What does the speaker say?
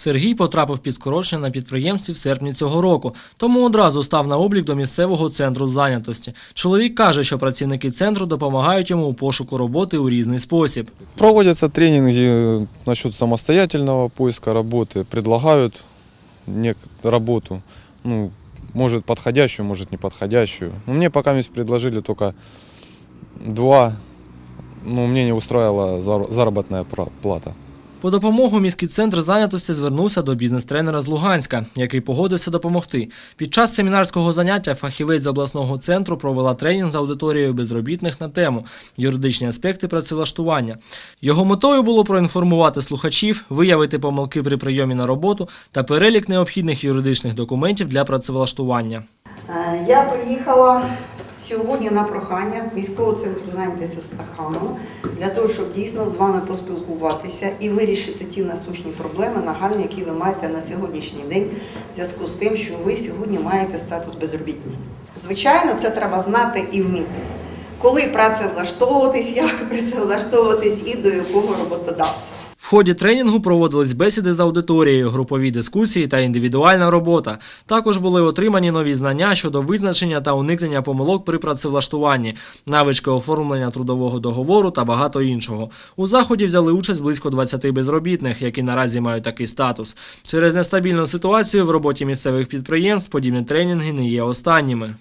Сергій потрапив під скорочення на підприємстві в серпні цього року, тому одразу став на облік до місцевого центру зайнятості. Чоловік каже, що працівники центру допомагають йому у пошуку роботи у різний спосіб. Проводятся тренинги э, насчет самостоятельного поиска работы, предлагают нек- работу, ну, может подходящую, может неподходящую. Но мне пока предложили только два, ну, мне не устраивала зар- заработная плата. По допомогу міський центр зайнятості звернувся до бізнес-тренера з Луганська, який погодився допомогти. Під час семінарського заняття фахівець з обласного центру провела тренінг з аудиторією безробітних на тему юридичні аспекти працевлаштування. Його метою було проінформувати слухачів, виявити помилки при прийомі на роботу та перелік необхідних юридичних документів для працевлаштування. Е, Я приїхала сьогодні на прохання військового центру зайнятості Стахану для того, щоб дійсно з вами поспілкуватися і вирішити ті насущні проблеми нагальні, які ви маєте на сьогоднішній день в зв'язку з тим, що ви сьогодні маєте статус безробітні. Звичайно, це треба знати і вміти. Коли працевлаштовуватись, як працевлаштовуватись і до якого роботодавця. В ході тренінгу проводились бесіди з аудиторією, групові дискусії та індивідуальна робота. Також були отримані нові знання щодо визначення та уникнення помилок при працевлаштуванні, навички оформлення трудового договору та багато іншого. У заході взяли участь близько 20 безробітних, які наразі мають такий статус. Через нестабільну ситуацію в роботі місцевих підприємств подібні тренінги не є останніми.